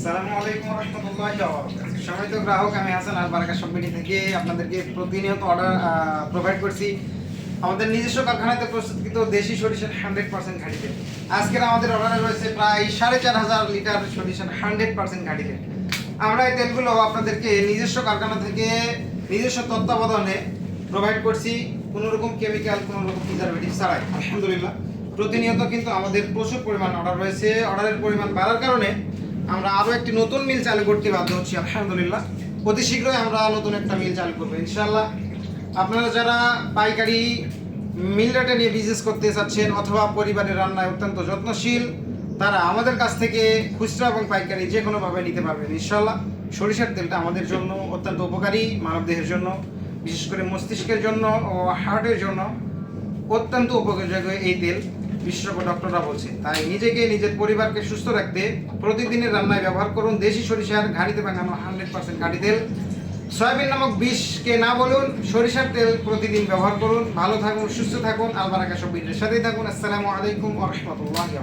আসসালামু আলাইকুম রহমতুল্লাহ সম্মানিত গ্রাহক, আমি হাসান আর বারাকা সমিতি থেকে আপনাদেরকে প্রতিনিয়ত অর্ডার প্রোভাইড করছি। আমাদের নিজস্ব কারখানাতে প্রস্তুতকৃত দেশি সরিষার হান্ড্রেড পার্সেন্ট ঘাটিতে। আজকের আমাদের অর্ডারে রয়েছে প্রায় সাড়ে চার হাজার লিটার সরিষার হান্ড্রেড পার্সেন্ট ঘাটিতে। আমরা এই তেলগুলো আপনাদেরকে নিজস্ব কারখানা থেকে নিজস্ব তত্ত্বাবধানে প্রোভাইড করছি। কোনো রকম কেমিক্যাল কোনো রকম প্রিজারভেটিভ ছাড়াই। আলহামদুলিল্লাহ। প্রতিনিয়ত কিন্তু আমাদের প্রচুর পরিমাণ অর্ডার রয়েছে। অর্ডারের পরিমাণ বাড়ার কারণে আমরা আরও একটি নতুন মিল চালু করতে বাধ্য হচ্ছি, আলহামদুলিল্লাহ। অতি শীঘ্রই আমরা নতুন একটা মিল চালু করব ইনশাল্লাহ আপনারা যারা পাইকারি মিল রেটে নিয়ে বিজনেস করতে চাচ্ছেন অথবা পরিবারের রান্নায় অত্যন্ত যত্নশীল, তারা আমাদের কাছ থেকে খুচরা এবং পাইকারি যে কোনোভাবে নিতে পারবেন ইনশাল্লাহ সরিষার তেলটা আমাদের জন্য অত্যন্ত উপকারী মানবদেহের জন্য, বিশেষ করে মস্তিষ্কের জন্য ও হার্টের জন্য অত্যন্ত উপযোগী এই তেল। বিশেষজ্ঞ ডক্টররা বলছে তাই নিজেকে নিজের পরিবারকে সুস্থ রাখতে প্রতিদিনের রান্নায় ব্যবহার করুন। দেশি সরিষার ঘাড়িতে বাঙানো হান্ড্রেড পার্সেন্ট ঘাঁটি তেল। সয়াবিন নামক বিষকে না বলুন, সরিষার তেল প্রতিদিন ব্যবহার করুন। ভালো থাকুন, সুস্থ থাকুন। আলবারাকা সব সাথেই থাকুন। আসসালামু আলাইকুম রাহমাতুল্লাহি